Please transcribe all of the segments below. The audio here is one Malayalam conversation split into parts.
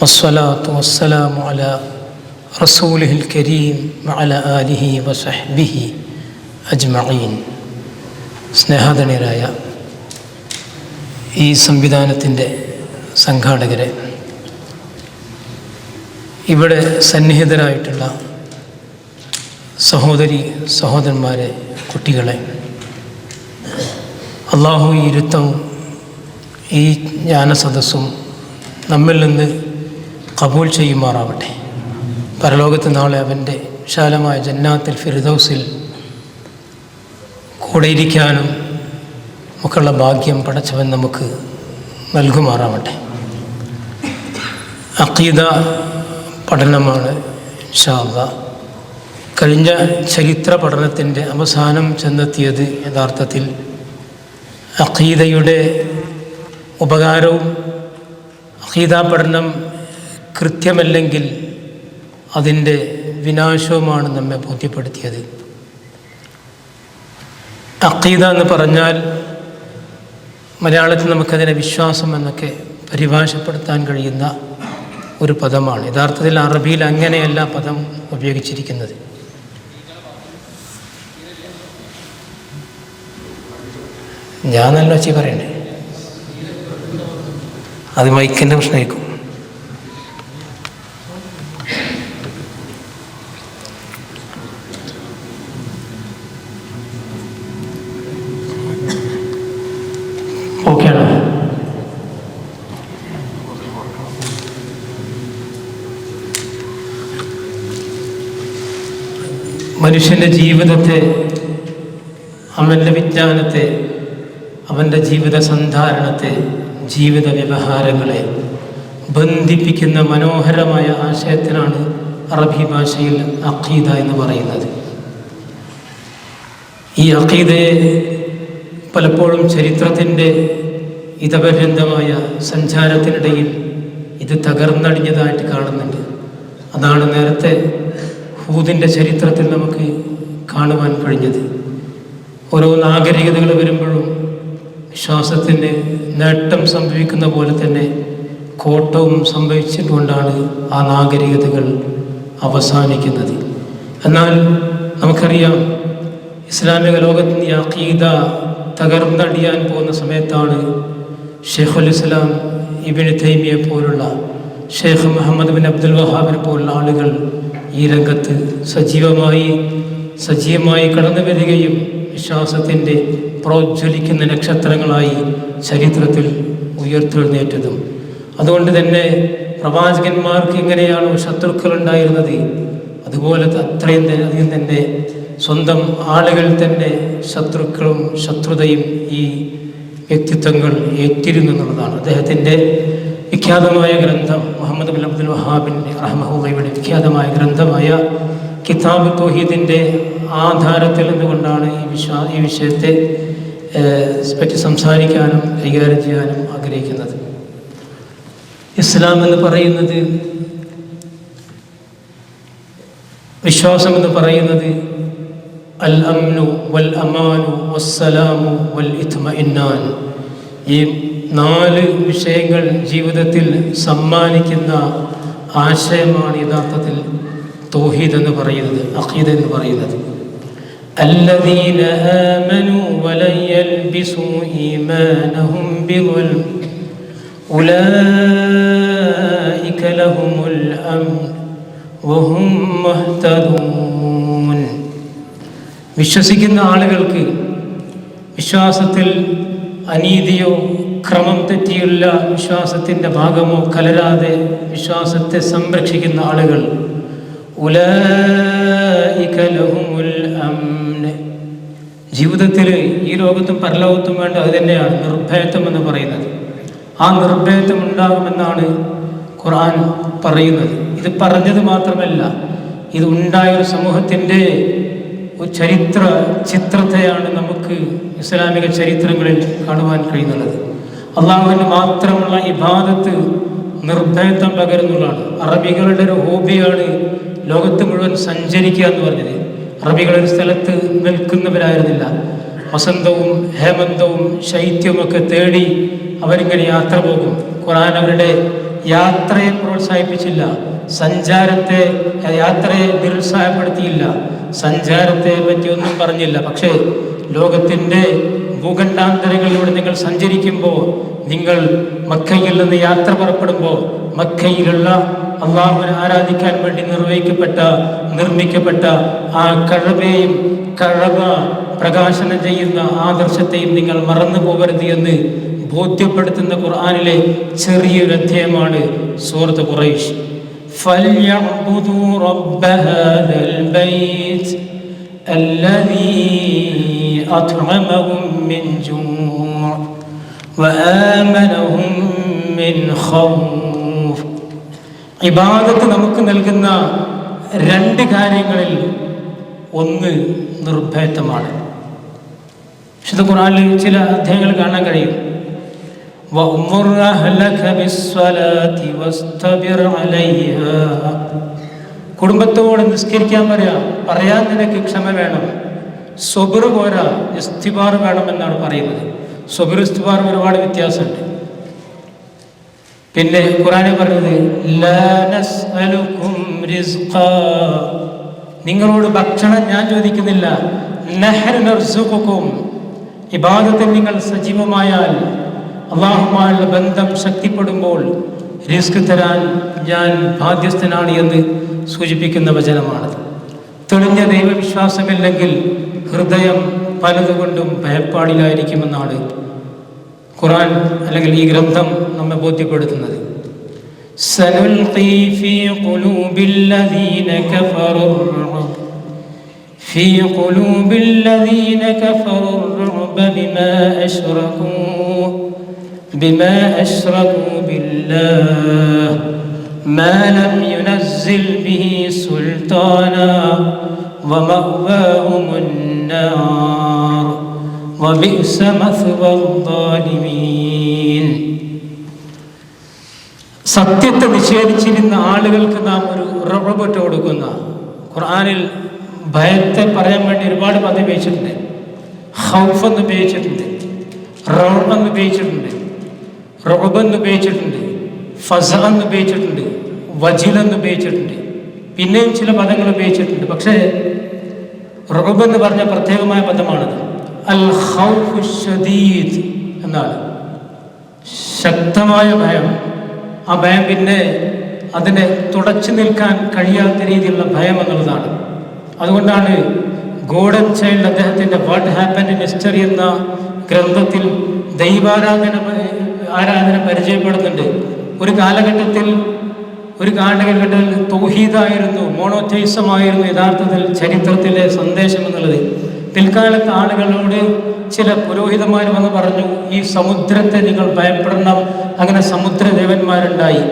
വസ്സലാത്തു വസ്സലാമു അല റസൂലിഹിൽ കരീം അല ആലിഹി വസഹ്ബിഹി അജ്മഈൻ. സ്നേഹാധനരായ ഈ സംവിധാനത്തിന്റെ സംഘാടകരെ ഇവിടെ സന്നിഹിതരായിട്ടുള്ള സഹോദരി സഹോദരന്മാരെ കുട്ടികളെ അള്ളാഹു ഇരുത്തവും ഈ ജ്ഞാനസദസ്സും നമ്മിൽ നിന്ന് കബൂൽ ചെയ്യുമാറാവട്ടെ. പരലോകത്ത് നാളെ അവന്റെ വിശാലമായ ജന്നാത്തിൽ ഫിർദൌസിൽ കൂടെയിരിക്കാനും ഒക്കെയുള്ള ഭാഗ്യം പടച്ചവൻ നമുക്ക് നൽകുമാറാവട്ടെ. അക്കീദ പഠനമാണ് ഷാബ കഴിഞ്ഞ ചരിത്ര പഠനത്തിന്റെ അവസാനം ചെന്നെത്തിയത് യഥാർത്ഥത്തിൽ അഖീദയുടെ ഉപകാരവും അഖീദ പഠനം കൃത്യമല്ലെങ്കിൽ അതിന്റെ വിനാശവുമാണ് നമ്മെ ബോധ്യപ്പെടുത്തിയത്. അക്കീത എന്ന് പറഞ്ഞാൽ മലയാളത്തിൽ നമുക്കതിനെ വിശ്വാസം എന്നൊക്കെ പരിഭാഷപ്പെടുത്താൻ കഴിയുന്ന ഒരു പദമാണ്. യഥാർത്ഥത്തിൽ അറബിയിൽ അങ്ങനെയല്ല പദം ഉപയോഗിച്ചിരിക്കുന്നത്. ഞാൻ നല്ല വെച്ച് പറയണ്ടേ? അത് മൈക്കിന്റെ പ്രശ്നമായിരിക്കും. മനുഷ്യന്റെ ജീവിതത്തെ അവന്റെ വിജ്ഞാനത്തെ അവന്റെ ജീവിത സന്ധാരണത്തെ ജീവിത വ്യവഹാരങ്ങളെ ബന്ധിപ്പിക്കുന്ന മനോഹരമായ ആശയത്തിനാണ് അറബി ഭാഷയിൽ അഖീദ എന്ന് പറയുന്നത്. ഈ അഖീദയെ പലപ്പോഴും ചരിത്രത്തിന്റെ ഇതപര്യന്തമായ സഞ്ചാരത്തിനിടയിൽ ഇത് തകർന്നടിഞ്ഞതായിട്ട് കാണുന്നുണ്ട്. അതാണ് നേരത്തെ ഹൂദിന്റെ ചരിത്രത്തിൽ നമുക്ക് കാണുവാൻ കഴിഞ്ഞത്. ഓരോ നാഗരികതകൾ വരുമ്പോഴും വിശ്വാസത്തിന് നേട്ടം സംഭവിക്കുന്ന പോലെ തന്നെ കോട്ടവും സംഭവിച്ചിട്ടുകൊണ്ടാണ് ആ നാഗരികതകൾ അവസാനിക്കുന്നത്. എന്നാൽ നമുക്കറിയാം ഇസ്ലാമിക ലോകത്തിന് അഖീദ തകർന്നടിയാൻ പോകുന്ന സമയത്താണ് ഷെയ്ഖുൽ ഇസ്ലാം ഇബിൻ തൈമിയെ പോലുള്ള ഷെയ്ഖ് മുഹമ്മദ് ബിൻ അബ്ദുൽ വഹാബിനെ പോലുള്ള ആളുകൾ ഈ രംഗത്ത് സജീവമായി സജീവമായി കടന്നു വരികയും വിശ്വാസത്തിന്റെ പ്രോജ്വലിക്കുന്ന നക്ഷത്രങ്ങളായി ചരിത്രത്തിൽ ഉയർത്തെഴുന്നേറ്റതും. അതുകൊണ്ട് തന്നെ പ്രവാചകന്മാർക്ക് എങ്ങനെയാണോ ശത്രുക്കൾ ഉണ്ടായിരുന്നത് അതുപോലെ അത്രയും അധികം തന്നെ സ്വന്തം ആളുകൾ തന്നെ ശത്രുക്കളും ശത്രുതയും ഈ വ്യക്തിത്വങ്ങൾ ഏറ്റിരുന്നു എന്നുള്ളതാണ്. അദ്ദേഹത്തിന്റെ വിഖ്യാതമായ ഗ്രന്ഥം മുഹമ്മദ് ബിൻ അബ്ദുൽ വഹാബിന്റെ റഹ്മഹുബയുടെ വിഖ്യാതമായ ഗ്രന്ഥമായ കിതാബ് തോഹീദിന്റെ ആധാരത്തിൽ നിന്നുകൊണ്ടാണ് ഈ വിശ്വാ ഈ വിഷയത്തെ പറ്റി സംസാരിക്കാനും കൈകാര്യം ചെയ്യാനും ആഗ്രഹിക്കുന്നത്? ഇസ്ലാം എന്ന് പറയുന്നത് വിശ്വാസം എന്ന് പറയുന്നത് അൽ അംനു വൽ അമാനു വസ്സലാമു വൽ ഇത്മ ഇന്നാൻ ഈ നാല് വിഷയങ്ങൾ ജീവിതത്തിൽ സമ്മാനിക്കുന്ന ആശയമാണ് യഥാർത്ഥത്തിൽ തോഹീദ് എന്ന് പറയുന്നത് അഖീദ് എന്ന് പറയുന്നത് الذين آمنوا ولن يلبسوا إيمانهم بظلم أولئك لهم الأمن وهم مهتدون വിശ്വസിക്കുന്ന ആളുകൾക്ക് വിശ്വാസത്തിൽ അനീതിയോ ക്രമം തെറ്റിയുള്ള വിശ്വാസത്തിന്റെ ഭാഗമോ കലരാതെ വിശ്വാസത്തെ സംരക്ഷിക്കുന്ന ആളുകൾ. ജീവിതത്തിൽ ഈ ലോകത്തും പരലോകത്തും വേണ്ട അത് തന്നെയാണ് നിർഭയത്വം എന്ന് പറയുന്നത്. ആ നിർഭയത്വം ഉണ്ടാകുമെന്നാണ് ഖുർആൻ പറയുന്നത്. ഇത് പറഞ്ഞത് മാത്രമല്ല ഇത് ഉണ്ടായ ഒരു സമൂഹത്തിന്റെ ഒരു ചരിത്ര ചിത്രത്തെയാണ് നമുക്ക് ഇസ്ലാമിക ചരിത്രങ്ങളിൽ കാണുവാൻ കഴിയുന്നത് അള്ളാഹുവിന് മാത്രമുള്ള ഇബാദത്ത് നിർഭയത്വം പകരുന്നതാണ് അറബികളുടെ ഒരു ഹോബിയാണ് ലോകത്ത് മുഴുവൻ സഞ്ചരിക്കുക എന്ന് പറഞ്ഞത്. അറബികൾ ഒരു സ്ഥലത്ത് നിൽക്കുന്നവരായിരുന്നില്ല. വസന്തവും ഹേമന്തവും ശൈത്യവും ഒക്കെ തേടി അവരിങ്ങനെ യാത്ര പോകും. ഖുറാൻ അവരുടെ യാത്രയെ പ്രോത്സാഹിപ്പിച്ചില്ല. സഞ്ചാരത്തെ യാത്രയെ നിരുത്സാഹപ്പെടുത്തിയില്ല. സഞ്ചാരത്തെ പറ്റി ഒന്നും പറഞ്ഞില്ല. പക്ഷേ ലോകത്തിൻ്റെ ഭൂഖണ്ഡാന്തരങ്ങളിലൂടെ നിങ്ങൾ സഞ്ചരിക്കുമ്പോൾ നിങ്ങൾ മക്കയിൽ നിന്ന് യാത്ര പുറപ്പെടുമ്പോൾ മക്കയിലുള്ള അള്ളാഹുവിനെ ആരാധിക്കാൻ വേണ്ടി നിർവഹിക്കപ്പെട്ട നിർമ്മിക്കപ്പെട്ട ആ കഴവയെയും കഴവ പ്രകാശനം ചെയ്യുന്ന ആദർശത്തെയും നിങ്ങൾ മറന്നു പോകരുത് എന്ന് ബോധ്യപ്പെടുത്തുന്ന ഖുർആനിലെ ചെറിയൊരു അധ്യായമാണ് സൂറത്ത് ഖുറൈഷ് فليعبدوا رب هذا البيت الذي أطعمهم من جوع وآمنهم من خوف ഇബാദത്ത് നമുക്ക് നൽകുന്ന രണ്ട് കാര്യങ്ങളിൽ ഒന്ന് നിർഭയത്വമാണ് വിശുദ്ധ ഖുർആനിൽ ചില അധ്യായങ്ങൾ കാണാൻ കഴിയും وأمر أهلك بالصلاة واصطبر عليها കുടുംബത്തോട് നിസ്കരിക്കാൻ പറയാ പറയാൻ നിനക്ക് ക്ഷമ വേണം സ്വബിർ പോരാ ഇസ്തിബാർ വേണമെന്നാണ് പറയുന്നത് സ്വബിർ ഇസ്തിബാർ ഒരുപാട് വ്യത്യാസമുണ്ട് പിന്നെ ഖുറാനെ പറഞ്ഞത്. നിങ്ങളോട് ഭക്ഷണം ഞാൻ ചോദിക്കുന്നില്ല. ഇബാദത്തിൽ നിങ്ങൾ സജീവമായാൽ അള്ളാഹുമായുള്ള ബന്ധം ശക്തിപ്പെടുമ്പോൾ റിസ്ക് തരാൻ ഞാൻ ബാധ്യസ്ഥനാണ് എന്ന് സൂചിപ്പിക്കുന്ന വചനമാണത് തെളിഞ്ഞ ദൈവവിശ്വാസമില്ലെങ്കിൽ ഹൃദയം പലതുകൊണ്ടും ഭയപ്പാടിലായിരിക്കുമെന്നാണ് ഖുറാൻ അല്ലെങ്കിൽ ഈ ഗ്രന്ഥം നമ്മെ ബോധ്യപ്പെടുത്തുന്നത് سنلقي في قلوب الذين كفروا الرعب في قلوب الذين كفروا الرعب بما أشركوا بما أشركوا بالله ما لم ينزل به سلطانا ومأواهم النار وبئس مثوى الظالمين സത്യത്തെ നിഷേധിച്ചിരുന്ന ആളുകൾക്ക് നാം ഒരു ഉറവിട്ട് കൊടുക്കുന്ന ഖുർആനിൽ ഭയത്തെ പറയാൻ വേണ്ടി ഒരുപാട് പദം ഉപയോഗിച്ചിട്ടുണ്ട് ഹൗഫ് എന്ന് ഉപയോഗിച്ചിട്ടുണ്ട് റൗബ് എന്ന് ഉപയോഗിച്ചിട്ടുണ്ട് റോബ് എന്ന് ഉപയോഗിച്ചിട്ടുണ്ട് ഫസ എന്ന് ഉപയോഗിച്ചിട്ടുണ്ട് വജിൽ എന്ന് ഉപയോഗിച്ചിട്ടുണ്ട്. പിന്നെയും ചില പദങ്ങൾ ഉപയോഗിച്ചിട്ടുണ്ട്. പക്ഷേ റുബ് എന്ന് പറഞ്ഞ പ്രത്യേകമായ പദമാണത്. അൽ ഹൗഫ് എന്നാണ്. ശക്തമായ ഭയം. ആ ഭയം പിന്നെ അതിനെ തുടച്ചു നിൽക്കാൻ കഴിയാത്ത രീതിയിലുള്ള ഭയം എന്നുള്ളതാണ്. അതുകൊണ്ടാണ് ഗോഡൻ ചൈൽഡ് അദ്ദേഹത്തിന്റെ വാട്ട് ഹാപ്പൻ ഇൻ ഹിസ്റ്ററി എന്ന ഗ്രന്ഥത്തിൽ ദൈവാരാധന ആരാധന പരിചയപ്പെടുന്നുണ്ട്. ഒരു കാലഘട്ടത്തിൽ ഒരു കാലഘട്ടത്തിൽ തൗഹീദായിരുന്നു മോണോറ്റൈസമായിരുന്നു യഥാർത്ഥത്തിൽ ചരിത്രത്തിലെ സന്ദേശം എന്നുള്ളത്. പിൽക്കാലത്ത് ആളുകളോട് ചില പുരോഹിതന്മാർ വന്ന് പറഞ്ഞു ഈ സമുദ്രത്തെ നിങ്ങൾ ഭയപ്പെടണം അങ്ങനെ സമുദ്രദേവന്മാരുണ്ടായി.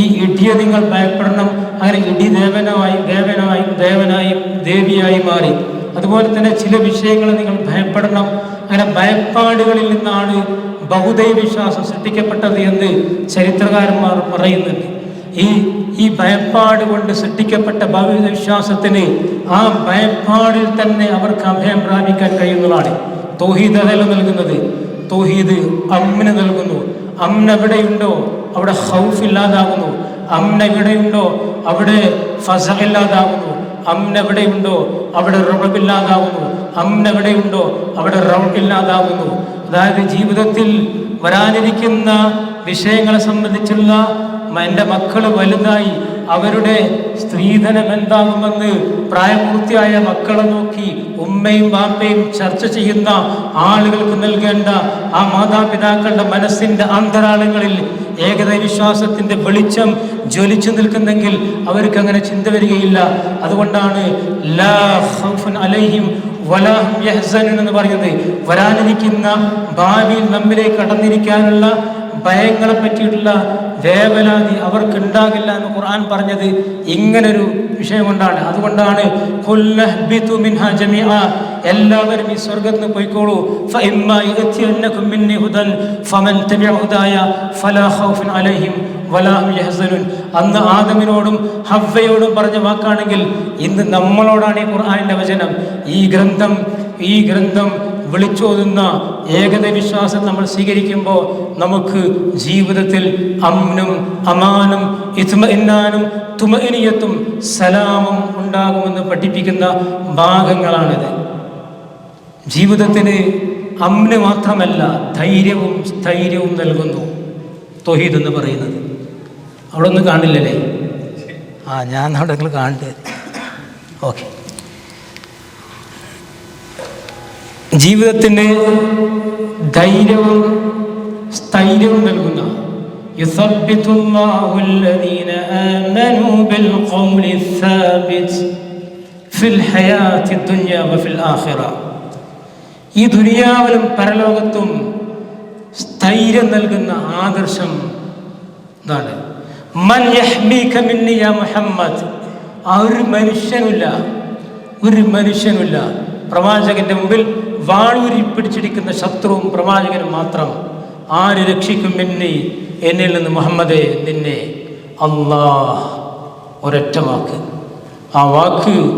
ഈ ഇടിയെ നിങ്ങൾ ഭയപ്പെടണം അങ്ങനെ ഇടി ദേവനായി ദേവനായി ദേവനായും ദേവിയായി മാറി. അതുപോലെ തന്നെ ചില വിഷയങ്ങളെ നിങ്ങൾ ഭയപ്പെടണം. അങ്ങനെ ഭയപ്പാടുകളിൽ നിന്നാണ് ബഹുദൈവ വിശ്വാസം സൃഷ്ടിക്കപ്പെട്ടത് എന്ന് ചരിത്രകാരന്മാർ പറയുന്നുണ്ട്. ഈ ഈ ഭയപ്പാട് കൊണ്ട് സൃഷ്ടിക്കപ്പെട്ട ഭൗതിക വിശ്വാസത്തിന് ആ ഭയപ്പാടിൽ തന്നെ അവർക്ക് അഭയം പ്രാപിക്കാൻ കഴിയുന്നതാണ്. തോഹീദ് അതല്ല നൽകുന്നത്. തോഹീദ് അമ്മിന് നൽകുന്നു. അമ്ന എവിടെയുണ്ടോ? അവിടെ ഹൗഫ് ഇല്ലാതാകുന്നു. അമ്ന എവിടെയുണ്ടോ? അവിടെ ഫസ ഇല്ലാതാകുന്നു. അമ്ന എവിടെയുണ്ടോ? അവിടെ റൗബില്ലാതാകുന്നു അമ്ന എവിടെയുണ്ടോ? അവിടെ റൗബില്ലാതാകുന്നു അതായത് ജീവിതത്തിൽ വരാനിരിക്കുന്ന വിഷയങ്ങളെ സംബന്ധിച്ചുള്ള എന്റെ മക്കൾ വലുതായി അവരുടെ സ്ത്രീധനം എന്താകുമെന്ന് പ്രായപൂർത്തിയായ മക്കളെ നോക്കി ഉമ്മയും വാപ്പയും ചർച്ച ചെയ്യുന്ന ആളുകൾക്ക് നൽകേണ്ട ആ മാതാപിതാക്കളുടെ മനസ്സിന്റെ അന്തരാളങ്ങളിൽ ഏകത വിശ്വാസത്തിന്റെ വെളിച്ചം ജ്വലിച്ചു നിൽക്കുന്നെങ്കിൽ അവർക്ക് അങ്ങനെ ചിന്ത വരികയില്ല. അതുകൊണ്ടാണ് ലാ അലൈഹിം എന്ന് പറയുന്നത്. വരാനിരിക്കുന്ന ഭാവിയിൽ നമ്മിലേക്ക് കടന്നിരിക്കാനുള്ള ഭയങ്ങളെ പറ്റിയിട്ടുള്ള വേവലാതി അവർക്ക് ഉണ്ടാകില്ല എന്ന് ഖുർആൻ പറഞ്ഞത് ഇങ്ങനൊരു വിഷയം കൊണ്ടാണ് അതുകൊണ്ടാണ്. എല്ലാവരും ഈ സ്വർഗത്ത് നിന്ന് പോയിക്കോളൂ അന്ന് ആദമിനോടും ഹവ്വയോടും പറഞ്ഞ വാക്കാണെങ്കിൽ ഇന്ന് നമ്മളോടാണ് ഈ ഖുർആനിന്റെ വചനം. ഈ ഗ്രന്ഥം ഈ ഗ്രന്ഥം വിളിച്ചോതുന്ന ഏകത വിശ്വാസം നമ്മൾ സ്വീകരിക്കുമ്പോൾ നമുക്ക് ജീവിതത്തിൽ അമ്നും അമാനും ഇത്മഇന്നാനും തുമഇനിയത്തും സലാമും ഉണ്ടാകുമെന്ന് പഠിപ്പിക്കുന്ന ഭാഗങ്ങളാണിത്. ജീവിതത്തിന് അമ്ന് മാത്രമല്ല ധൈര്യവും സ്ഥൈര്യവും നൽകുന്നു. തൊഹീദ് എന്ന് പറയുന്നത്. അവിടെ ഒന്നും കാണില്ലല്ലേ? ആ ഞാൻ അവിടെ നിങ്ങൾ കാണണ്ടേ ഓക്കെ. ജീവിതത്തിന് ധൈര്യവും സ്ഥൈര്യവും നൽകുന്ന يثبت الله الذين آمنوا بالقول الثابت في الحياة الدنيا وفي الآخرة ഈ ദുനിയാവിലും പരലോകത്തും സ്ഥൈര്യം നൽകുന്ന ആദർശം ഇതാണ് മൻ യഹ്മീക മിന്നി യാ മുഹമ്മദ് ആ ഒരു മനുഷ്യനുമില്ല ഒരു മനുഷ്യനുമില്ല പ്രവാചകന്റെ മുമ്പിൽ വാളൂരി പിടിച്ചിരിക്കുന്ന ശത്രുവും പ്രവാചകനും മാത്രം. ആര് രക്ഷിക്കും എന്നെ എന്നിൽ നിന്ന് മുഹമ്മദേ നിന്നെ അള്ളാഹ് ഒരൊറ്റ വാക്ക്. ആ വാക്ക്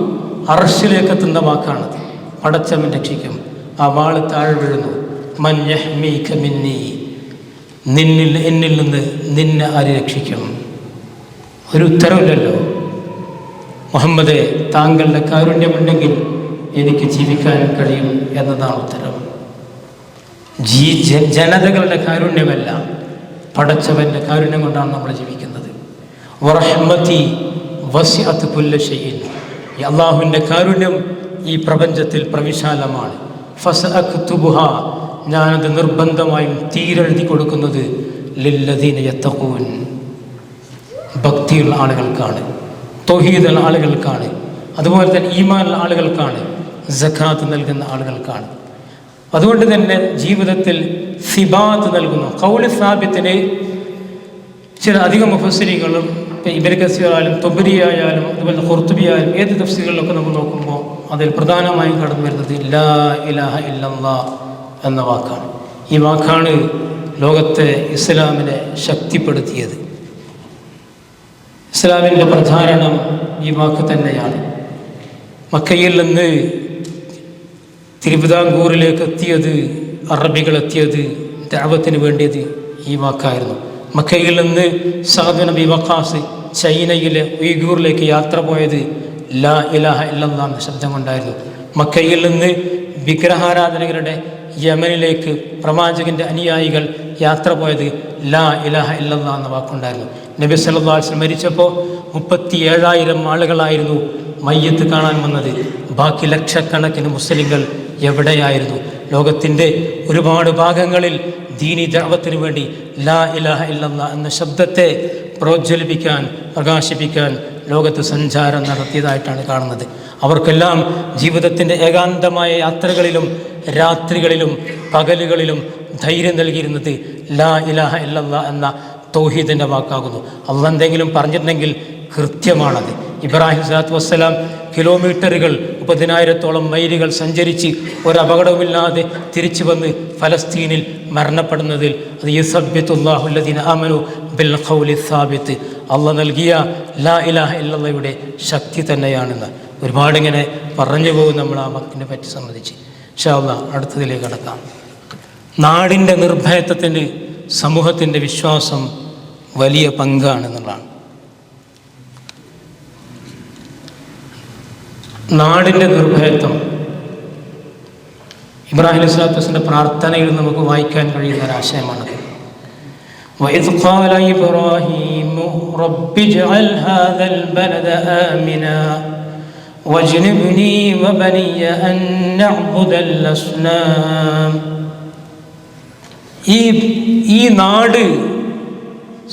അറസ്റ്റിലേക്ക് എത്തുന്ന വാക്കാണ്. പടച്ചവൻ രക്ഷിക്കും. ആ വാൾ താഴെ വീഴുന്നു. മൻ യഹ്മീക മിന്നി. നിന്നിൽ എന്നിൽ നിന്ന് നിന്നെ ആര് രക്ഷിക്കും? ഒരു ഉത്തരവില്ലല്ലോ മുഹമ്മദെ താങ്കളുടെ കാരുണ്യമുണ്ടെങ്കിൽ എനിക്ക് ജീവിക്കാൻ കഴിയും എന്നതാണ് ഉത്തരം. ജീ ജനതകളുടെ കാരുണ്യമല്ല പടച്ചവന്റെ കാരുണ്യം കൊണ്ടാണ് നമ്മൾ ജീവിക്കുന്നത്. വറഹ്മതി അള്ളാഹുവിന്റെ കാരുണ്യം ഈ പ്രപഞ്ചത്തിൽ പ്രവിശാലമാണ്. ഞാനത് നിർബന്ധമായും തീരെഴുതി കൊടുക്കുന്നത് ലില്ലദീന ഭക്തിയുള്ള ആളുകൾക്കാണ് തൊഹീദുള്ള ആളുകൾക്കാണ് അതുപോലെ തന്നെ ഈമാനുള്ള ആളുകൾക്കാണ്. സഖാത്ത് നൽകുന്ന ആളുകൾക്കാണ് അതുകൊണ്ട് തന്നെ ജീവിതത്തിൽ സിബാത്ത് നൽകുന്നു. കൗല സാബിത്തിന് ചില അധികം മുഫസ്സിരികളും ഇബർ കസീറായാലും തൊബരിയായാലും അതുപോലെ ഖുർത്തുബി ആയാലും ഏത് തഫ്സീറുകളിലൊക്കെ നമ്മൾ നോക്കുമ്പോൾ അതിൽ പ്രധാനമായും കടന്നു വരുന്നത് ലാ ഇലാഹ ഇല്ലല്ലാ എന്ന വാക്കാണ്. ഈ വാക്കാണ് ലോകത്തെ ഇസ്ലാമിനെ ശക്തിപ്പെടുത്തിയത്. ഇസ്ലാമിന്റെ പ്രധാരണം ഈ വാക്ക് തന്നെയാണ്. മക്കയിൽ നിന്ന് തിരുവിതാംകൂറിലേക്ക് എത്തിയത് അറബികൾ എത്തിയത് ദാവത്തിന് വേണ്ടിയത് ഈ വാക്കായിരുന്നു മക്കയിൽ നിന്ന് സാദ് നബി വഖാസ് ചൈനയിലെ ഉയ്ഗൂറിലേക്ക് യാത്ര പോയത് ലാ ഇലാഹ ഇല്ലെന്നാണ് ശബ്ദം കൊണ്ടായിരുന്നു. മക്കയിൽ നിന്ന് വിഗ്രഹാരാധനകളുടെ യമനിലേക്ക് പ്രവാചകന്റെ അനുയായികൾ യാത്ര പോയത് ലാ ഇലാഹ ഇല്ലല്ലാ എന്ന വാക്കുണ്ടായിരുന്നു. നബി സല്ലാസ് മരിച്ചപ്പോൾ മുപ്പത്തി ഏഴായിരം ആളുകളായിരുന്നു മയ്യത്ത് കാണാൻ വന്നത്. ബാക്കി ലക്ഷക്കണക്കിന് മുസ്ലിങ്ങൾ എവിടെയായിരുന്നു? ലോകത്തിന്റെ ഒരുപാട് ഭാഗങ്ങളിൽ ദീനി ദഅവത്തിന് വേണ്ടി ലാ ഇലാഹ ഇല്ലല്ലാ എന്ന ശബ്ദത്തെ പ്രോജ്വലിപ്പിക്കാൻ പ്രകാശിപ്പിക്കാൻ ലോകത്ത് സഞ്ചാരം നടത്തിയതായിട്ടാണ് കാണുന്നത്. അവർക്കെല്ലാം ജീവിതത്തിന്റെ ഏകാന്തമായ യാത്രകളിലും രാത്രികളിലും പകലുകളിലും ധൈര്യം നൽകിയിരുന്നത് ലാ ഇലാഹ ഇല്ലല്ലാ എന്ന തൗഹീദിന്റെ വാക്കാകുന്നു. അള്ള എന്തെങ്കിലും പറഞ്ഞിട്ടുണ്ടെങ്കിൽ കൃത്യമാണത്. ഇബ്രാഹിം സ്വലാത്തു വസ്സലാം കിലോമീറ്ററുകൾ മുപ്പതിനായിരത്തോളം മൈലുകൾ സഞ്ചരിച്ച് ഒരപകടവുമില്ലാതെ തിരിച്ചു വന്ന് ഫലസ്തീനിൽ മരണപ്പെടുന്നതിൽ അത് യുസബ്യത്തുല്ലാഹുല്ലദീന അമനു ബിൽ ഖൗലി സാബിത്ത്. അള്ള നൽകിയ ലാ ഇലാഹ ഇല്ലയുടെ ശക്തി തന്നെയാണെന്ന് ഒരുപാടിങ്ങനെ പറഞ്ഞു പോകും നമ്മൾ ആ മക്കിനെ പറ്റി സംബന്ധിച്ച്. ഷാള്ള അടുത്തതിലേക്ക് കടക്കാം. നാടിന്റെ നിർഭയത്വത്തിന് സമൂഹത്തിന്റെ വിശ്വാസം വലിയ പങ്കാണെന്നുള്ളതാണ്. നാടിൻ്റെ നിർഭയത്വം ഇബ്രാഹിം അലൈഹി സ്വലാത്തു വസ്സലാമിൻ്റെ പ്രാർത്ഥനയിൽ നമുക്ക് വായിക്കാൻ കഴിയുന്ന ഒരാശയമാണത് وإذ قال إبراهيم رب اجعل هذا البلد آمنا واجنبني وبني أن نعبد الأصنام ഈ ഈ നാട്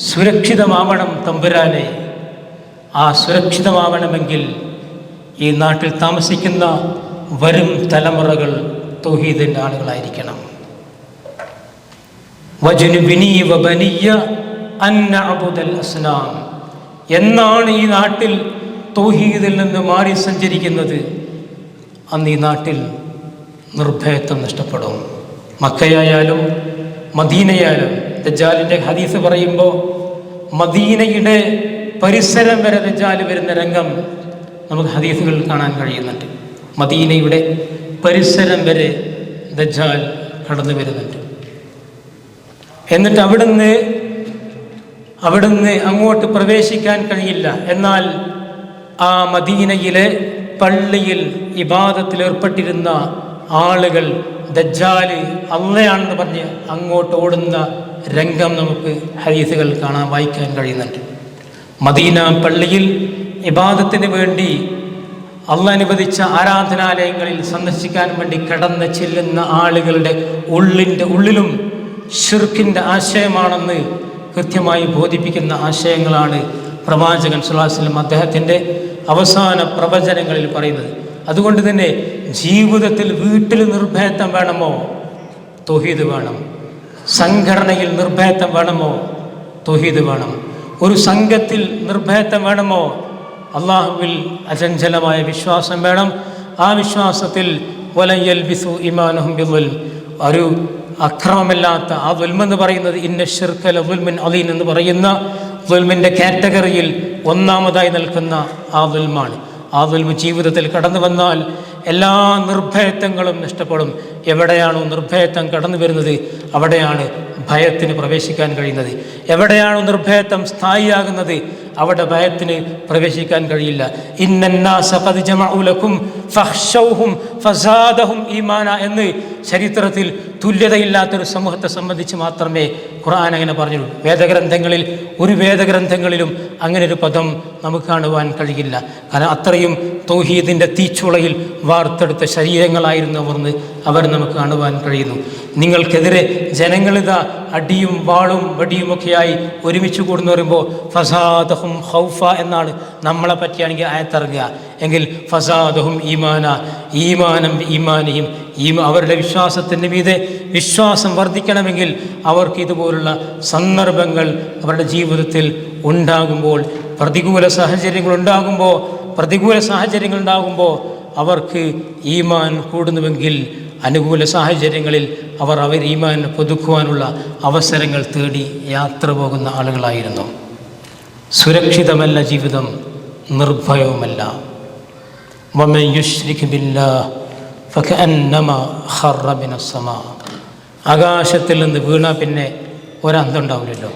സുരക്ഷിതമാവണം തമ്പുരാനെ ആ സുരക്ഷിതമാവണമെങ്കിൽ ഈ നാട്ടിൽ താമസിക്കുന്ന വരും തലമുറകൾ തൗഹീദിന്റെ ആളുകളായിരിക്കണം. വജനുബിനി വബനിയ അൻ നഅബുദൽ അസ്നാം. എന്നാണ് ഈ നാട്ടിൽ തൗഹീദിൽ നിന്ന് മാറി സഞ്ചരിക്കുന്നത്? അന്ന് ഈ നാട്ടിൽ നിർഭയത്വം നഷ്ടപ്പെടും. മക്കയായാലും മദീനയായാലും ദജാലിന്റെ ഹദീസ് പറയുമ്പോൾ മദീനയുടെ പരിസരം വരെ ദജാൽ വരുന്ന രംഗം നമുക്ക് ഹദീസുകളിൽ കാണാൻ കഴിയുന്നുണ്ട്. മദീനയുടെ പരിസരം വരെ ദജ്ജാൽ കടന്നു വരുന്നുണ്ട്. എന്നിട്ട് അവിടുന്ന് അവിടുന്ന് അങ്ങോട്ട് പ്രവേശിക്കാൻ കഴിയില്ല. എന്നാൽ ആ മദീനയിലെ പള്ളിയിൽ ഇബാദത്തിൽ ഏർപ്പെട്ടിരുന്ന ആളുകൾ ദജ്ജാൽ അള്ളയാണെന്ന് പറഞ്ഞ് അങ്ങോട്ട് ഓടുന്ന രംഗം നമുക്ക് ഹരീസുകൾ കാണാൻ വായിക്കാൻ കഴിയുന്നുണ്ട്. മദീന പള്ളിയിൽ ഇബാദത്തിന് വേണ്ടി അള്ള അനുവദിച്ച ആരാധനാലയങ്ങളിൽ സന്ദർശിക്കാൻ വേണ്ടി കടന്ന് ചെല്ലുന്ന ആളുകളുടെ ഉള്ളിന്റെ ഉള്ളിലും ഷിർക്കിന്റെ ആശയമാണെന്ന് കൃത്യമായി ബോധിപ്പിക്കുന്ന ആശയങ്ങളാണ് പ്രവാചകൻ സുലാസ്ലം അദ്ദേഹത്തിന്റെ അവസാന പ്രവചനങ്ങളിൽ പറയുന്നത്. അതുകൊണ്ട് തന്നെ ജീവിതത്തിൽ വീട്ടിൽ നിർഭയത്വം വേണമോ? തൊഹീദ് വേണം. സംഘടനയിൽ നിർഭയത്വം വേണമോ? തൊഹീദ് വേണം. ഒരു സംഘത്തിൽ നിർഭയത്വം വേണമോ? അള്ളാഹുവിൽ അചഞ്ചലമായ വിശ്വാസം വേണം. ആ വിശ്വാസത്തിൽ വലയൽ ബിസു ഇമാനുഹും ഒരു അക്രമമില്ലാത്ത ആ ദുൽമെന്ന് പറയുന്നത് ഇന്ന ഷിർക്കൽ ദുൽമിൻ അലീൻ എന്ന് പറയുന്ന ദുൽമിന്റെ കാറ്റഗറിയിൽ ഒന്നാമതായി നിൽക്കുന്ന ആ ദുൽമാണ്. ആ ദുൽമ ജീവിതത്തിൽ കടന്നു വന്നാൽ എല്ലാ നിർഭയത്വങ്ങളും നഷ്ടപ്പെടും. എവിടെയാണോ നിർഭയത്വം കടന്നു വരുന്നത്? അവിടെയാണ് ഭയത്തിന് പ്രവേശിക്കാൻ കഴിയുന്നത്. എവിടെയാണോ നിർഭയത്വം സ്ഥായിയാകുന്നത്? അവിടെ ഭയത്തിന് പ്രവേശിക്കാൻ കഴിയില്ല. ഈമാന എന്ന് ചരിത്രത്തിൽ തുല്യതയില്ലാത്തൊരു സമൂഹത്തെ സംബന്ധിച്ച് മാത്രമേ ഖുർആൻ അങ്ങനെ പറഞ്ഞുള്ളൂ. വേദഗ്രന്ഥങ്ങളിൽ ഒരു വേദഗ്രന്ഥങ്ങളിലും അങ്ങനെ ഒരു പദം നമുക്ക് കാണുവാൻ കഴിയില്ല. കാരണം അത്രയും തൗഹീദിന്റെ തീച്ചുളയിൽ വാർത്തെടുത്ത ശരീരങ്ങളായിരുന്നു അവർന്ന് അവർ നമുക്ക് കാണുവാൻ കഴിയുന്നു. നിങ്ങൾക്കെതിരെ ജനങ്ങളിതാ അടിയും വാളും വടിയുമൊക്കെയായി ഒരുമിച്ച് കൂടുന്നു പറയുമ്പോൾ ഫസാദഹും ഹൗഫ എന്നാണ് നമ്മളെ പറ്റിയാണെങ്കിൽ ആയത്തിറങ്ങുക. എങ്കിൽ ഫസാദഹും ഈമാന ഈമാനം ഈമാനിയും ഈ അവരുടെ വിശ്വാസത്തിന്റെ മീതെ വിശ്വാസം വർദ്ധിക്കണമെങ്കിൽ അവർക്ക് ഇതുപോലുള്ള സന്ദർഭങ്ങൾ അവരുടെ ജീവിതത്തിൽ ഉണ്ടാകുമ്പോൾ പ്രതികൂല സാഹചര്യങ്ങൾ ഉണ്ടാകുമ്പോൾ പ്രതികൂല സാഹചര്യങ്ങൾ ഉണ്ടാകുമ്പോൾ അവർക്ക് ഈമാൻ കൂടുന്നുവെങ്കിൽ അനുകൂല സാഹചര്യങ്ങളിൽ അവർ അവർ ഈമാൻ പുതുക്കുവാനുള്ള അവസരങ്ങൾ തേടി യാത്ര പോകുന്ന ആളുകളായിരുന്നു. സുരക്ഷിതമല്ല ജീവിതം നിർഭയവുമല്ല. ബില്ലാ ആകാശത്തിൽ നിന്ന് വീണാൽ പിന്നെ ഒരന്തുണ്ടാവില്ലല്ലോ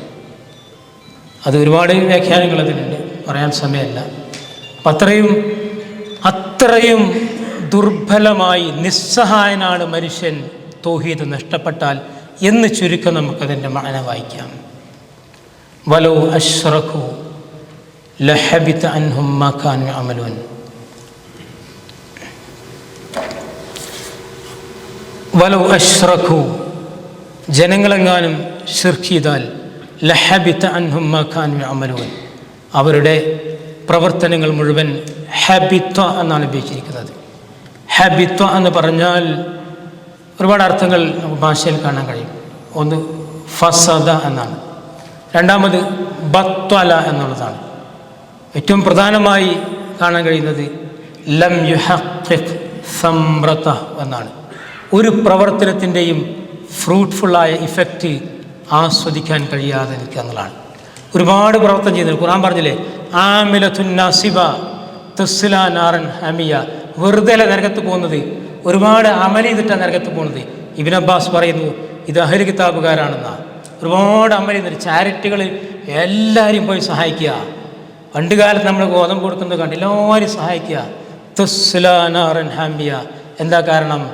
അത് ഒരുപാട് വ്യാഖ്യാനങ്ങൾ അതിനുണ്ട് പറയാൻ സമയമല്ല. അപ്പം അത്രയും അത്രയും ദുർബലമായി നിസ്സഹായനാണ് മനുഷ്യൻ തോഹീദ് നഷ്ടപ്പെട്ടാൽ എന്ന് ചുരുക്കം നമുക്കതിന്റെ മാന വായിക്കാം. വലോ അഷ്റഖു ലഹബിത അൻഹും അമലോൻ. വലോ അഷ്റഖു ജനങ്ങളെങ്ങാനും ഷിർക്ക് ചെയ്താൽ ലഹബിത അൻഹും മക്കാനു അമലുവൻ അവരുടെ പ്രവർത്തനങ്ങൾ മുഴുവൻ ഹബിത്വ എന്നാണ് ഉപയോഗിച്ചിരിക്കുന്നത് ഹബിത്വ എന്ന് പറഞ്ഞാൽ ഒരുപാട് അർത്ഥങ്ങൾ ഭാഷയിൽ കാണാൻ കഴിയും. ഒന്ന് ഫസദ എന്നാണ്. രണ്ടാമത് ബത്വല എന്നുള്ളതാണ്. ഏറ്റവും പ്രധാനമായി കാണാൻ കഴിയുന്നത് ലം യുഹഖിഖ് സമ്രത എന്നാണ്. ഒരു പ്രവർത്തനത്തിന്റെയും ഫ്രൂട്ട്ഫുള്ളായ ഇഫക്റ്റ് ആസ്വദിക്കാൻ കഴിയാതെ നിൽക്കുക എന്നുള്ളതാണ്. ഒരുപാട് പ്രവർത്തനം ചെയ്യുന്നത് ഖുർആൻ പറഞ്ഞില്ലേ ആമിലത്തുന്നാസിബ തുസ്ല നാറൻ ഹമിയ. വെറുതെ നരകത്ത് പോകുന്നത്? ഒരുപാട് അമൽ ചെയ്തിട്ടാണ് നരകത്ത് പോകുന്നത്. ഇബിൻ അബ്ബാസ് പറയുന്നു ഇത് അഹൽ കിതാബുകാരാണെന്നാണ് ഒരുപാട് അമൽ ചെയ്യുന്നുണ്ട് ചാരിറ്റികൾ എല്ലാവരും പോയി സഹായിക്കുക. പണ്ട് കാലത്ത് നമ്മൾ ഗോതമ്പ് കൊടുക്കുന്നത് കണ്ട് എല്ലാവരും സഹായിക്കുക. തുസ്ല നാറൻ ഹാമിയ. എന്താ കാരണം?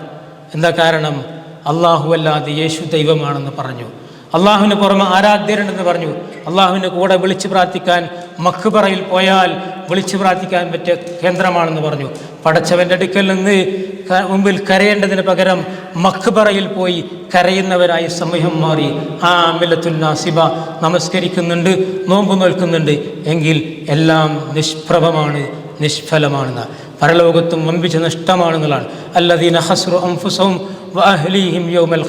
എന്താ കാരണം? അള്ളാഹു അല്ലാതെ യേശു ദൈവമാണെന്ന് പറഞ്ഞു. അള്ളാഹുവിന് പുറമെ ആരാധ്യരുണ്ടെന്ന് പറഞ്ഞു. അള്ളാഹുവിന്റെ കൂടെ വിളിച്ചു പ്രാർത്ഥിക്കാൻ മക്കുപറയിൽ പോയാൽ വിളിച്ചു പ്രാർത്ഥിക്കാൻ പറ്റിയ കേന്ദ്രമാണെന്ന് പറഞ്ഞു. പടച്ചവന്റെ അടുക്കൽ നിന്ന് മുമ്പിൽ കരയേണ്ടതിന് പകരം മക്കുപറയിൽ പോയി കരയുന്നവരായി സമൂഹം മാറി. ആ അമിലത്തുൽ നാസിബ നമസ്കരിക്കുന്നുണ്ട് നോമ്പ് നോൽക്കുന്നുണ്ട്. എങ്കിൽ എല്ലാം നിഷ്പ്രഭമാണ് നിഷ്ഫലമാണെന്ന്. പരലോകത്തും വമ്പിച്ച നഷ്ടമാണെന്നുള്ളതാണ്. അല്ലദീന ഹസ്രു അംഫുസവും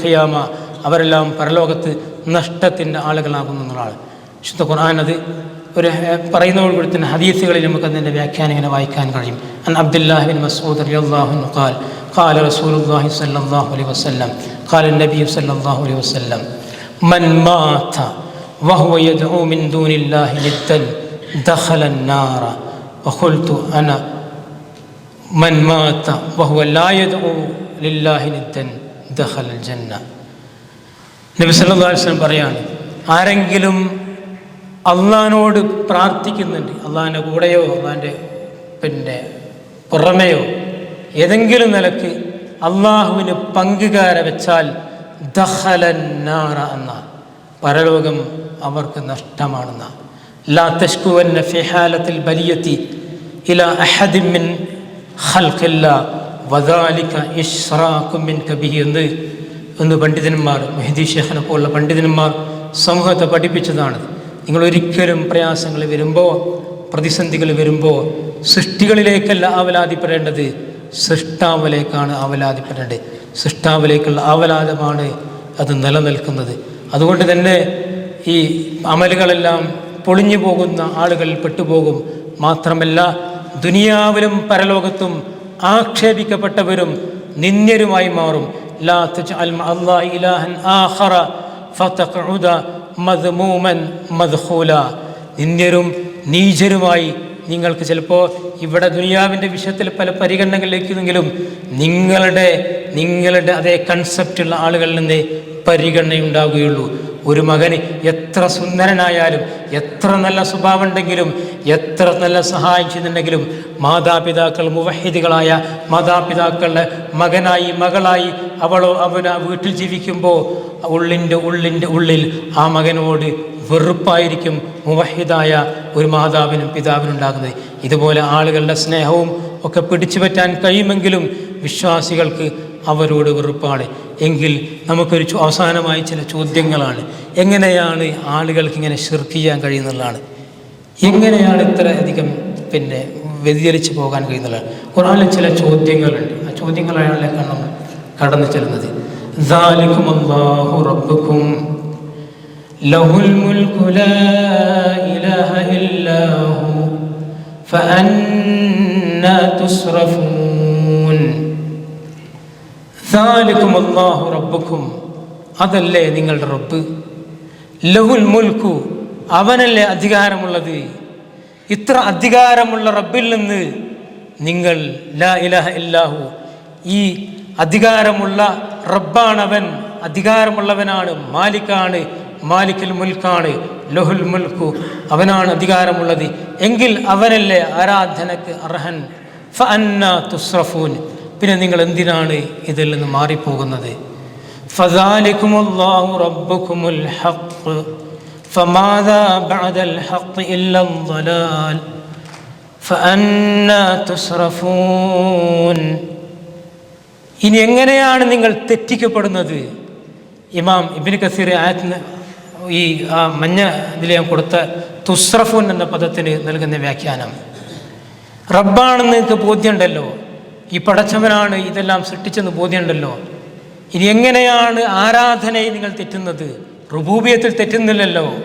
ഖിയാമ. അവരെല്ലാം പരലോകത്ത് നഷ്ടത്തിൻ്റെ ആളുകളാകുന്നു എന്നുള്ളതാണ് വിശുദ്ധ ഖുർആൻ അത് ഒരു ഏർ, പറയുന്നതോടുകൂടി തന്നെ ഹദീസുകളിൽ നമുക്ക് അതിൻ്റെ വ്യാഖ്യാനം ഇങ്ങനെ വായിക്കാൻ കഴിയും അൻ അബ്ദുല്ലാഹിബിൻ മസൂദ് റളിയല്ലാഹു അൻഹു ഖാൽ قال رسول الله صلى الله عليه وسلم قال النبي صلى الله عليه وسلم من مات وهو يدعو من دون الله ندا دخل النار وقلت أنا من مات وهو لا يدعو لله ندا ദഹൽ ജന്ന നബി സല്ലല്ലാഹു അലൈഹി വസല്ലം പറയാണ്. ആരെങ്കിലും അള്ളഹാനോട് പ്രാർത്ഥിക്കുന്നുണ്ട് അള്ളാഹാന്റെ കൂടെയോ അള്ളാന്റെ പിന്നെ പുറമെയോ ഏതെങ്കിലും നിലയ്ക്ക് അള്ളാഹുവിന് പങ്കുകാര വെച്ചാൽ ദഹലന്നാറ എന്ന. പരലോകം അവർക്ക് നഷ്ടമാണെന്ന. ലാ തഷ്കുവന്ന ഫിഹാലത്തിൽ ബലിയത്തി ഇല അഹദിമിൻ ഹൽക്കില്ല വദാലിക ഇഷ്റാഖുമിൻ കബിഹി എന്ന് എന്ന് പണ്ഡിതന്മാർ മെഹദി ഷെഹനെ പോലുള്ള പണ്ഡിതന്മാർ സമൂഹത്തെ പഠിപ്പിച്ചതാണ്. നിങ്ങൾ ഒരിക്കലും പ്രയാസങ്ങൾ വരുമ്പോൾ പ്രതിസന്ധികൾ വരുമ്പോൾ സൃഷ്ടികളിലേക്കല്ല അവലാതിപ്പെടേണ്ടത് സൃഷ്ടാവിലേക്കാണ് അവലാതിപ്പെടേണ്ടത് സൃഷ്ടാവിലേക്കുള്ള അവലാദമാണ് അത് നിലനിൽക്കുന്നത്. അതുകൊണ്ട് തന്നെ ഈ അമലുകളെല്ലാം പൊളിഞ്ഞു പോകുന്ന ആളുകൾ പെട്ടുപോകും. മാത്രമല്ല ദുനിയാവിലും പരലോകത്തും ആക്ഷേപിക്കപ്പെട്ടവരും നിന്ദ്യരുമായി മാറും. ലാ مع الله ഇലാഹൻ ആഖറ فتقعد മദ്മൂമൻ മദ്ഖൂല നിന്ദ്യരും നീചരുമായി നിങ്ങൾക്ക് ചിലപ്പോൾ ഇവിടെ ദുനിയാവിന്റെ വിഷയത്തിൽ പല പരിഗണനകളിലേക്കെങ്കിലും നിങ്ങളുടെ നിങ്ങളുടെ അതേ കൺസെപ്റ്റുള്ള ആളുകളിൽ നിന്ന് പരിഗണനയുണ്ടാവുകയുള്ളൂ. ഒരു മകന് എത്ര സുന്ദരനായാലും എത്ര നല്ല സ്വഭാവം ഉണ്ടെങ്കിലും എത്ര നല്ല സഹായം ചെയ്യുന്നുണ്ടെങ്കിലും മാതാപിതാക്കൾ മുവഹിദികളായ മാതാപിതാക്കളുടെ മകനായി മകളായി അവളോ അവൻ വീട്ടിൽ ജീവിക്കുമ്പോൾ ഉള്ളിന്റെ ഉള്ളിന്റെ ഉള്ളിൽ ആ മകനോട് വെറുപ്പായിരിക്കും മുവഹിദായ ഒരു മാതാവിനും പിതാവിനും ഉണ്ടാകുന്നത്. ഇതുപോലെ ആളുകളുടെ സ്നേഹവും ഒക്കെ പിടിച്ചു പറ്റാൻ കഴിയുമെങ്കിലും വിശ്വാസികൾക്ക് അവരോട് വെറുപ്പാണ്. എങ്കിൽ നമുക്കൊരു അവസാനമായി ചില ചോദ്യങ്ങളാണ്. എങ്ങനെയാണ് ആളുകൾക്ക് ഇങ്ങനെ ഷിർക്ക് ചെയ്യാൻ കഴിയുന്നുള്ളതാണ്? എങ്ങനെയാണ് ഇത്ര അധികം പിന്നെ വ്യതിചലിച്ച് പോകാൻ കഴിയുന്നുള്ളത് ഖുറാനിൽ ചില ചോദ്യങ്ങളുണ്ട്. ആ ചോദ്യങ്ങളാണ് നമ്മൾ കടന്നു ചെല്ലുന്നത്. അതല്ലേ നിങ്ങളുടെ റബ്ബ്? ലഹുൽ മുൽക്കു അവനല്ലേ അധികാരമുള്ളത്? ഇത്ര അധികാരമുള്ള റബ്ബിൽ നിന്ന് നിങ്ങൾ ലാ ഇലഹ ഇല്ലാഹു ഈ അധികാരമുള്ള റബ്ബാണവൻ അധികാരമുള്ളവനാണ് മാലിക്കാണ് മാലിക്കൽ മുൽക്കാണ് ലഹുൽ മുൽക്കു അവനാണ് അധികാരമുള്ളത് എങ്കിൽ അവനല്ലേ ആരാധനക്ക് അർഹൻ ഫ അന്ന തുസ്രഫൂൻ പിന്നെ നിങ്ങൾ എന്തിനാണ് ഇതിൽ നിന്ന് മാറിപ്പോകുന്നത് فذلكم الله ربكم الحق فماذا بعد الحق إلا الضلال فأنا تصرفون ഇനി എങ്ങനെയാണ് നിങ്ങൾ തെറ്റിക്കപ്പെടുന്നത്? ഇമാം ഇബിൻ കസീർ ആയത്തിന് ഈ ആ മഞ്ഞ ഇതിൽ കൊടുത്ത തുസ്രഫുൻ എന്ന പദത്തിന് നൽകുന്ന വ്യാഖ്യാനം. റബ്ബാണെന്ന് നിങ്ങൾക്ക് ബോധ്യമുണ്ടല്ലോ. ഈ പടച്ചവനാണ് ഇതെല്ലാം സൃഷ്ടിച്ചെന്ന് ബോധ്യമുണ്ടല്ലോ. ഇനി എങ്ങനെയാണ് ആരാധനയെ നിങ്ങൾ തെറ്റുന്നത്? റുബൂബിയത്തിൽ തെറ്റുന്നില്ലല്ലോ.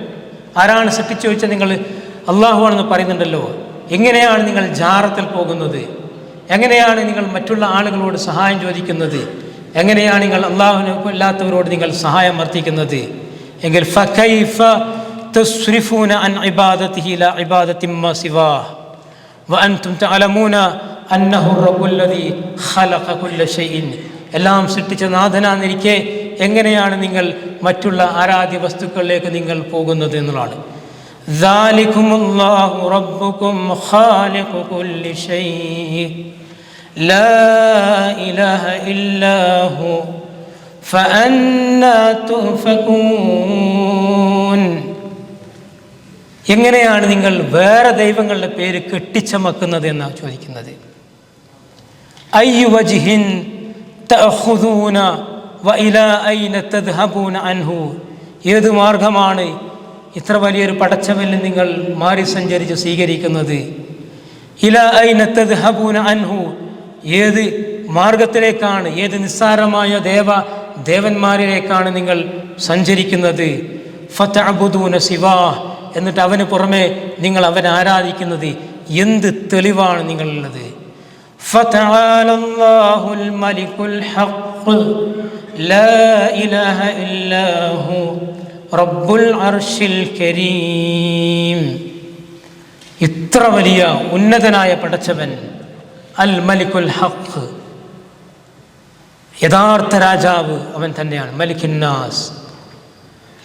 ആരാണ് സൃഷ്ടിച്ചു വെച്ചാൽ നിങ്ങൾ അള്ളാഹു ആണെന്ന് പറയുന്നുണ്ടല്ലോ. എങ്ങനെയാണ് നിങ്ങൾ ജാറത്തിൽ പോകുന്നത്? എങ്ങനെയാണ് നിങ്ങൾ മറ്റുള്ള ആളുകളോട് സഹായം ചോദിക്കുന്നത് എങ്ങനെയാണ് നിങ്ങൾ അള്ളാഹുവിനെ ഇല്ലാത്തവരോട് നിങ്ങൾ സഹായം വർത്തിക്കുന്നത് എങ്കിൽ ഫകൈഫ തസ്രിഫൂന അൻ ഇബാദത്തിഹി ലാ ഇബാദത്തിൻ മാ സിവാഹ് وأنتم تعلمون أنه الرب الذي خلق كل شيء എല്ലാം സൃഷ്ടിച്ച നാഥനാന്നിരിക്കെ എങ്ങനെയാണ് നിങ്ങൾ മറ്റുള്ള ആരാധ്യ വസ്തുക്കളിലേക്ക് നിങ്ങൾ പോകുന്നത് എന്നുള്ളതാണ് ذلكم الله ربكم خالق كل شيء لا إله إلا هو فأنا تؤفكون എങ്ങനെയാണ് നിങ്ങൾ വേറെ ദൈവങ്ങളുടെ പേര് കെട്ടിച്ചമക്കുന്നത് എന്നാണ് ചോദിക്കുന്നത് അയ്യു വജ്ഹിൻ തഅഖുദൂന വഇലാ ഐന തദ്ഹബൂന അൻഹു ഏത് മാർഗമാണ് ഇത്ര വലിയൊരു പടച്ചമിൽ നിങ്ങൾ മാറി സഞ്ചരിച്ച് സ്വീകരിക്കുന്നത്. ഇല ഐനത്തത് ഹബൂന അൻഹു? ഏത് മാർഗത്തിലേക്കാണ് ഏത് നിസ്സാരമായ ദേവ ദേവന്മാരിലേക്കാണ് നിങ്ങൾ സഞ്ചരിക്കുന്നത്? ഫത്ത അബുദൂന ശിവാ എന്നിട്ട് അവന് പുറമെ നിങ്ങൾ അവനെ ആരാധിക്കുന്നത്? എന്ത് തെളിവാണ് നിങ്ങളുള്ളത്? ഫലാഹുൽ മലിക്കുൽ ഹഖ്. ലാ ഇലാഹ ഇല്ലാഹു. റബ്ബുൽ അർഷിൽ കരീം. ഇത്ര വലിയ ഉന്നതനായ പടച്ചവൻ അൽ മലിക്കുൽ ഹഖ്. യഥാർത്ഥ രാജാവ് അവൻ തന്നെയാണ് മലിക്കുന്നാസ്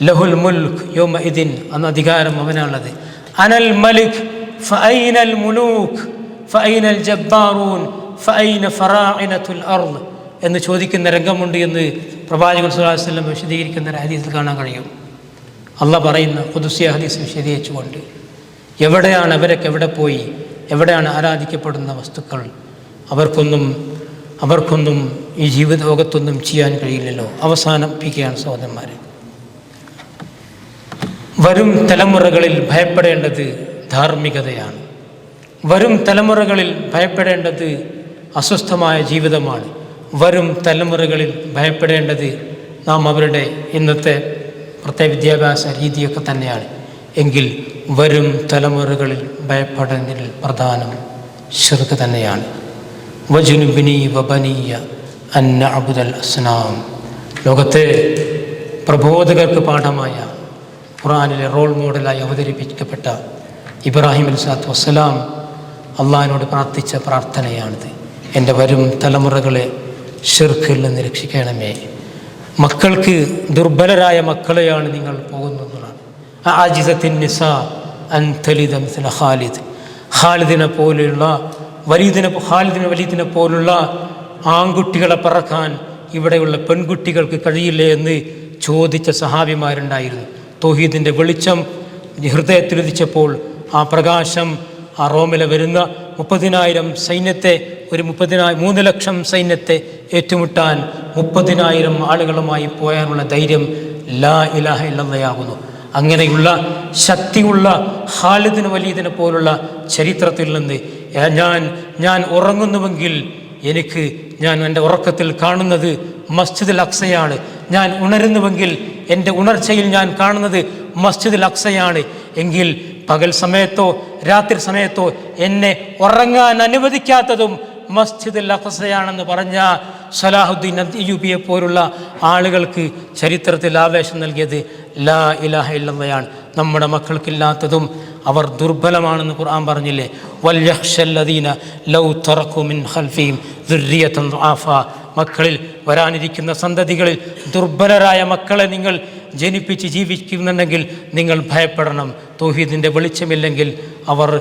ലഹുൽ മുൽഖ് യോമ ഇതിൻ എന്ന അധികാരം അവനാണുള്ളത്. അനൽ മലിക് ഫൈനൽ മുലൂഖ് ഫൈനൽ ജബ്ബാറൂൻ ഫൈന ഫറാഇനത്തുൽ അർദ് എന്ന് ചോദിക്കുന്ന രംഗമുണ്ട് എന്ന് പ്രവാചകൻ സുല്ലാസ്ലം വിശദീകരിക്കുന്ന ഹദീസിൽ കാണാൻ കഴിയും. അല്ല പറയുന്ന കുതുസ്യ ഹദീസ് വിശദീകരിച്ചുകൊണ്ട് എവിടെയാണ് അവരൊക്കെ എവിടെ പോയി എവിടെയാണ് ആരാധിക്കപ്പെടുന്ന വസ്തുക്കൾ അവർക്കൊന്നും അവർക്കൊന്നും ഈ ജീവിത ലോകത്തൊന്നും ചെയ്യാൻ കഴിയില്ലല്ലോ. അവസാനിപ്പിക്കുകയാണ് സഹോദരന്മാർ വരും തലമുറകളിൽ ഭയപ്പെടേണ്ടത് ധാർമ്മികതയാണ്. വരും തലമുറകളിൽ ഭയപ്പെടേണ്ടത് അസ്വസ്ഥമായ ജീവിതമാണ്. വരും തലമുറകളിൽ ഭയപ്പെടേണ്ടത് നാം അവരുടെ ഇന്നത്തെ പ്രത്യേക വിദ്യാഭ്യാസ രീതിയൊക്കെ തന്നെയാണ്. എങ്കിൽ വരും തലമുറകളിൽ ഭയപ്പെടുന്നതിൽ പ്രധാനം ഷിർക്ക് തന്നെയാണ്. വജുനുബിനി വബനീയ അന്ന അബുദൽ അസ്നാം. ലോകത്തെ പ്രബോധകർക്ക് പാഠമായ ഖുറാനിലെ റോൾ മോഡലായി അവതരിപ്പിക്കപ്പെട്ട ഇബ്രാഹിം അലിസ്ലാത്തു വസ്സലാം അള്ളാഹിനോട് പ്രാർത്ഥിച്ച പ്രാർത്ഥനയാണിത്. എന്റെ വരും തലമുറകളെ ഷിർക്കിൽ നിന്ന് രക്ഷിക്കണമേ. മക്കൾക്ക് ദുർബലരായ മക്കളെയാണ് നിങ്ങൾ പോകുന്നത്. ആജിസത്തിൻ നിസ അൻതലിദ മിസ്ല ഖാലിദ്. ഖാലിദിനെ പോലെയുള്ള വലീദിനെ ഖാലിദിനെ വലീദിനെ പോലുള്ള ആൺകുട്ടികളെ പറക്കാൻ ഇവിടെയുള്ള പെൺകുട്ടികൾക്ക് കഴിയില്ലേ എന്ന് ചോദിച്ച സഹാബിമാരുണ്ടായിരുന്നു. തോഹീദിന്റെ വെളിച്ചം ഹൃദയത്തിലുദിച്ചപ്പോൾ ആ പ്രകാശം ആ റോമിലെ വരുന്ന മുപ്പതിനായിരം സൈന്യത്തെ ഒരു മുപ്പതിനായി മൂന്ന് ലക്ഷം സൈന്യത്തെ ഏറ്റുമുട്ടാൻ മുപ്പതിനായിരം ആളുകളുമായി പോയാനുള്ള ധൈര്യം ലാ ഇലാഹ ഇല്ലെന്നയാകുന്നു അങ്ങനെയുള്ള ശക്തിയുള്ള ഹാലിദിന് വലീദിനെ പോലുള്ള ചരിത്രത്തിൽ നിന്ന് ഞാൻ ഞാൻ ഉറങ്ങുന്നുവെങ്കിൽ എനിക്ക് ഞാൻ എന്റെ ഉറക്കത്തിൽ കാണുന്നത് മസ്ജിദ് അക്സയാണ്. ഞാൻ ഉണരുന്നുവെങ്കിൽ എന്റെ ഉണർച്ചയിൽ ഞാൻ കാണുന്നത് മസ്ജിദുൽ അക്സയാണ്. എങ്കിൽ പകൽ സമയത്തോ രാത്രി സമയത്തോ എന്നെ ഉറങ്ങാൻ അനുവദിക്കാത്തതും മസ്ജിദുൽ അഖസയാണെന്ന് പറഞ്ഞ സലാഹുദ്ദീൻ അയ്യൂബിയെ പോലുള്ള ആളുകൾക്ക് ചരിത്രത്തിൽ ആവേശം നൽകിയത് ലാ ഇലാഹ ഇല്ലെന്നയാണ് നമ്മുടെ മക്കൾക്കില്ലാത്തതും അവർ ദുർബലമാണെന്ന് ഖുർആൻ പറഞ്ഞില്ലേ? വല്യഹ്ഷല്ലദീന ലൗ തറക്കുമിൻ മിൻ ഖൽഫിഹിം ആഫ മക്കളിൽ വരാനിരിക്കുന്ന സന്തതികളിൽ ദുർബലരായ മക്കളെ നിങ്ങൾ ജനിപ്പിച്ച് ജീവിക്കുന്നുണ്ടെങ്കിൽ നിങ്ങൾ ഭയപ്പെടണം. തൗഹീദിന്റെ വെളിച്ചമില്ലെങ്കിൽ അവർ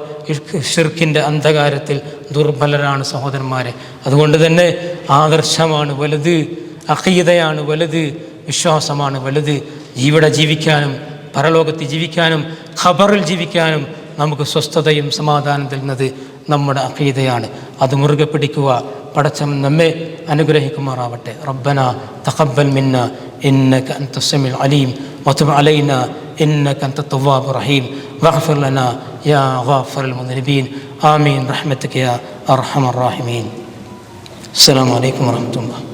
ഷിർക്കിന്റെ അന്ധകാരത്തിൽ ദുർബലരാണ് സഹോദരന്മാരെ. അതുകൊണ്ട് തന്നെ ആദർശമാണ് വലുത് അഖീദയാണ് വലുത് വിശ്വാസമാണ് വലുത്. ഇവിടെ ജീവിക്കാനും പരലോകത്ത് ജീവിക്കാനും ഖബറിൽ ജീവിക്കാനും നമുക്ക് സ്വസ്ഥതയും സമാധാനം തരുന്നത് നമ്മുടെ അഖീദയാണ് അത് മുറുകെ പിടിക്കുക പടച്ചം നമ്മെ അനുഗ്രഹിക്കുമാറാവട്ടെ റബ്ബന തഖബ്ബൽ മിന്ന إنك أنت السميع العليم وتب علينا إنك أنت التواب الرحيم واغفر لنا يا غافر المذنبين آمين رحمتك يا أرحم الراحمين السلام عليكم ورحمة الله